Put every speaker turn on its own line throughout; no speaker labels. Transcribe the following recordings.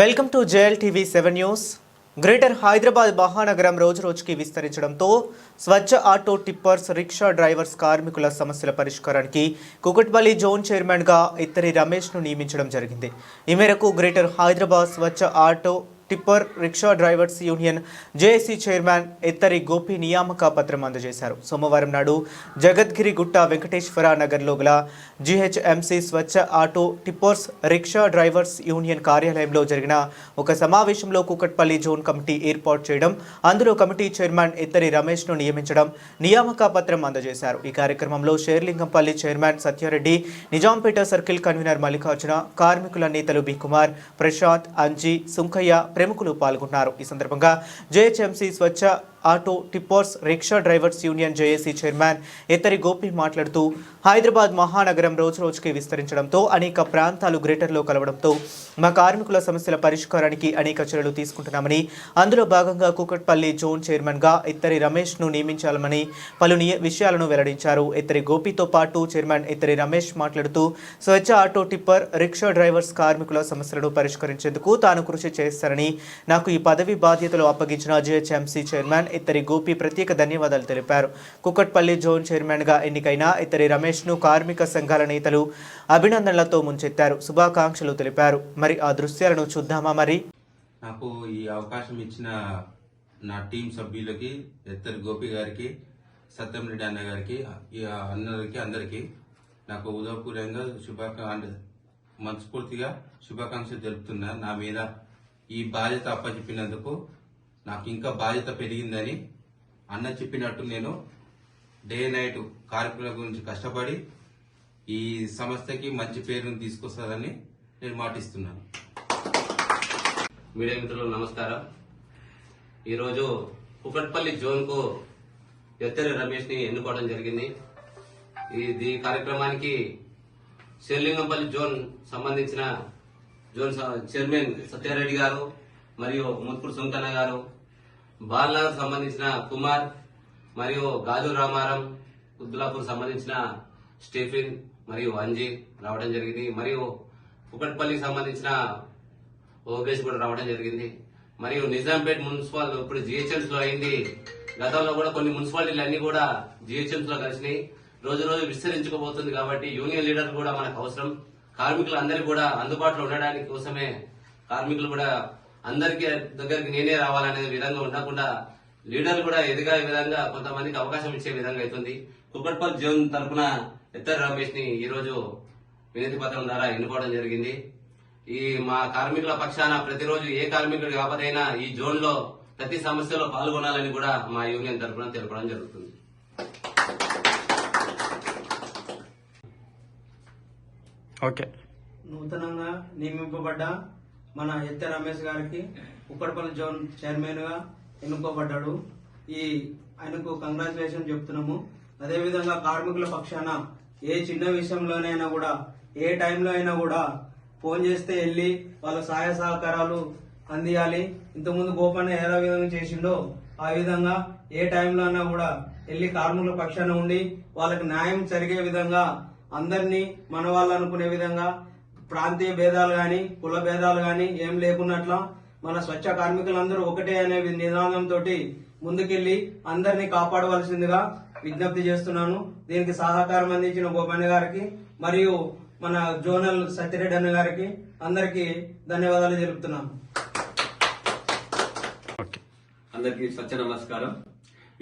Welcome to JL TV seven news. Greater Hyderabad మహానగరం రోజురోజుకి విస్తరించడంతో Swachh auto tippers rickshaw drivers కార్మికుల సమస్యల పరిష్కారానికి కుకట్పల్లి జోన్ చైర్మన్గా ఇత్తరి రమేష్ను నియమించడం జరిగింది. ఈ మేరకు greater Hyderabad Swachh auto tipper rickshaw drivers union JAC chairman Ettari Gopi నియామక పత్రం అందజేశారు. సోమవారం నాడు జగద్గిరి గుట్ట వెంకటేశ్వర నగర్లో గల GHMC Swachh auto tippers rickshaw drivers union కార్యాలయంలో జరిగిన ఒక సమావేశంలో కూకట్పల్లి జోన్ కమిటీ ఏర్పాటు చేయడం అందులో కమిటీ చైర్మన్ ఎత్తరి రమేష్ను నియమించడం నియామక పత్రం అందజేశారు. ఈ కార్యక్రమంలో Serilingampally chairman Satya Reddy Nizampet circle convener Mallikarjuna కార్మికుల నేతలు బి కుమార్ ప్రశాంత్ అంజీ సుంకయ్య ప్రముఖులు పాల్గొన్నారు. ఈ సందర్భంగా GHMC Swachh auto tippers rickshaw drivers union JAC chairman Ettari Gopi మాట్లాడుతూ హైదరాబాద్ మహానగరం రోజు రోజుకి విస్తరించడంతో అనేక ప్రాంతాలు గ్రేటర్లో కలవడంతో మా కార్మికుల సమస్యల పరిష్కారానికి అనేక చర్యలు తీసుకుంటున్నామని అందులో భాగంగా కూకట్పల్లి జోన్ చైర్మన్గా ఇత్తరి రమేష్ను నియమించాలని పలు విషయాలను వెల్లడించారు. ఇత్తరి గోపితో పాటు చైర్మన్ ఇత్తరి రమేష్ మాట్లాడుతూ Swachh auto tipper rickshaw drivers కార్మికుల సమస్యలను పరిష్కరించేందుకు తాను కృషి చేస్తారని నాకు ఈ పదవి బాధ్యతలు అప్పగించిన జిహెచ్ఎంసీ చైర్మన్ ఇత్తరి గోపి ప్రత్యేక ధన్యవాదాలు తెలిపారు. కుకట్పల్లి జోన్ చైర్మన్గా ఎన్నికైన ఇత్తరి రమేష్ను కార్మిక సంఘాల నేతలు అభినందనలతో ముంచెత్తారు. శుభాకాంక్షలు తెలిపారు. మరి ఆ దృశ్యాలను చూద్దామా మరి?
నాకు ఈ అవకాశం ఇచ్చిన నా టీం సభ్యులకి ఎత్తరి గోపి గారికి సత్యం రెడ్డి అన్న గారికి ఈ అందరికి నాకు ఉదయపూర్వంగా శుభాకాంక్ష మనస్ఫూర్తిగా శుభాకాంక్షలు తెలుపుతున్నా. నా మీద ఈ బాధ్యత అప్పచెప్పినందుకు నాకు ఇంకా బాధ్యత పెరిగిందని అన్న చెప్పినట్టు నేను డే నైట్ కార్మికుల గురించి కష్టపడి ఈ సంస్థకి మంచి పేరును తీసుకొస్తారని నేను మాటిస్తున్నాను.
మీడియా మిత్రులు నమస్కారం. ఈరోజు కుకట్పల్లి జోన్కు ఎత్తరి రమేష్ని ఎన్నుకోవడం జరిగింది. ఈ కార్యక్రమానికి శేర్లింగంపల్లి జోన్ సంబంధించిన జోన్ చైర్మన్ సత్యారెడ్డి గారు మరియు ముత్పూర్ సుంకన్న గారు బాల్నగర్ సంబంధించిన కుమార్ మరియు గాజు రామారం ఉద్దులాపూర్ సంబంధించిన స్టీఫిన్ మరియు అంజీ రావడం జరిగింది. మరియు కుకట్పల్లికి సంబంధించిన ఓబేస్ కూడా రావడం జరిగింది. మరియు నిజాంపేట్ మున్సిపల్ ఇప్పుడు జిహెచ్ఎంస్లో అయింది. గతంలో కూడా కొన్ని మున్సిపాలిటీలు అన్ని కూడా జిహెచ్ఎంస్లో కలిసినాయి. రోజు రోజు విస్తరించుకోబోతుంది కాబట్టి యూనియన్ లీడర్ కూడా మనకు అవసరం. కార్మికులు అందరికీ కూడా అందుబాటులో ఉండడానికి కోసమే కార్మికులు కూడా అందరికి దగ్గరికి నేనే రావాలనే విధంగా ఉండకుండా లీడర్లు కూడా ఎదిగే విధంగా కొంతమందికి అవకాశం ఇచ్చే విధంగా అవుతుంది. కుక్కట్పల్లి జోన్ తరఫున ఎత్తర్ రమేష్ని ఈరోజు వినతి పత్రం ద్వారా ఎన్నుకోవడం జరిగింది. ఈ మా కార్మికుల పక్షాన ప్రతిరోజు ఏ కార్మికుడు కాకపోతే ఈ జోన్లో ప్రతి సమస్యలో పాల్గొనాలని కూడా మా యూనియన్ తరఫున తెలపడం జరుగుతుంది.
ఓకే.
నూతనంగా నియమింపబడ్డ మన ఎత్త రమేష్ గారికి ఉక్కడపల్లి జోన్ చైర్మన్గా ఎన్నుకోబడ్డాడు ఈ ఆయనకు కంగ్రాచులేషన్ చెప్తున్నాము. అదేవిధంగా కార్మికుల పక్షాన ఏ చిన్న విషయంలోనైనా కూడా ఏ టైంలో అయినా కూడా ఫోన్ చేస్తే వెళ్ళి వాళ్ళ సహాయ సహకారాలు అందియాలి. ఇంతకుముందు గోపన్న ఏ విధంగా చేసిండో ఆ విధంగా ఏ టైంలో అయినా కూడా వెళ్ళి కార్మికుల పక్షాన ఉండి వాళ్ళకి న్యాయం జరిగే విధంగా అందరినీ మన వాళ్ళు అనుకునే విధంగా ప్రాంతీయ భేదాలు గాని కుల భేదాలు గాని ఏం లేకున్నట్ల మన స్వచ్ఛ కార్మికులందరూ ఒకటే అనే నినాదంతో ముందుకెళ్ళి అందరినీ కాపాడవలసిందిగా విజ్ఞప్తి చేస్తున్నాను. దీనికి సహకారం అందించిన గోపన్న గారికి మరియు మన జోనల్ సత్యరెడ్డి అన్న గారికి అందరికీ ధన్యవాదాలు తెలుపుతున్నాను.
అందరికీ స్వచ్ఛ నమస్కారం.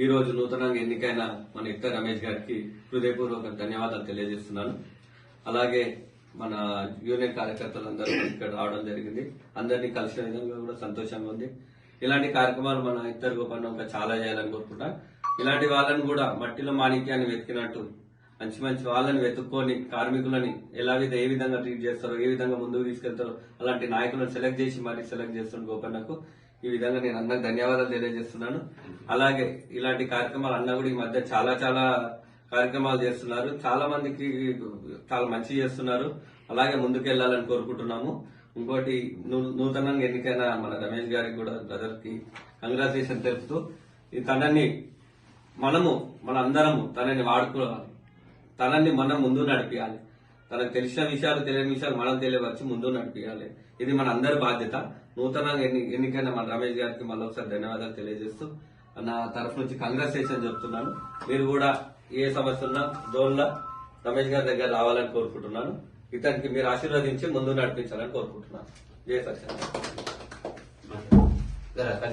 ఈ రోజు నూతనంగా ఎన్నికైన మన ఇత్త రమేష్ గారికి హృదయపూర్వక ధన్యవాదాలు తెలియజేస్తున్నాను. అలాగే మన యూనియన్ కార్యకర్తలందరూ ఇక్కడ రావడం జరిగింది. అందరినీ కలిసిన విధంగా కూడా సంతోషంగా ఉంది. ఇలాంటి కార్యక్రమాలు మన ఇద్దరు గోపన్న ఇంకా చాలా చేయాలని కోరుకుంటా. ఇలాంటి వాళ్ళని కూడా మట్టిలో మాణిక్యాన్ని వెతికినట్టు మంచి మంచి వాళ్ళని వెతుక్కొని కార్మికులని ఎలా విధ ఏ విధంగా ట్రీట్ చేస్తారో ఏ విధంగా ముందుకు తీసుకెళ్తారో అలాంటి నాయకులను సెలెక్ట్ చేసి మరి సెలెక్ట్ చేస్తున్న గోపన్నకు ఈ విధంగా నేను అందరికి ధన్యవాదాలు తెలియజేస్తున్నాను. అలాగే ఇలాంటి కార్యక్రమాలు అన్న కూడా ఈ మధ్య చాలా చాలా కార్యక్రమాలు చేస్తున్నారు. చాలా మందికి చాలా మంచి చేస్తున్నారు. అలాగే ముందుకెళ్ళాలని కోరుకుంటున్నాము. ఇంకోటి నూ- నూతనంగా ఎన్నికైన మన రమేష్ గారికి కూడా బ్రదర్కి కంగ్రాచులేషన్ తెలుపుతూ ఈ తనని మనము మన అందరము తనని వాడుకోవాలి తనని మనం ముందు నడిపించాలి తనకు తెలిసిన విషయాలు తెలియని విషయాలు మనం తెలియవచ్చు ముందు నడిపించాలి. ఇది మన అందరి బాధ్యత. నూతనంగా ఎన్ని ఎన్నికైన మన రమేష్ గారికి మళ్ళీ ఒకసారి ధన్యవాదాలు తెలియజేస్తూ నా తరఫు నుంచి కంగ్రాచులేషన్ చెప్తున్నాను. మీరు కూడా ఏ సమస్య ఉన్నా జోన్లో రమేష్ గారి దగ్గర రావాలని కోరుకుంటున్నాను. ఇతనికి మీరు ఆశీర్వదించి ముందు నడిపించాలని కోరుకుంటున్నాను. జయ సత్య
జరా,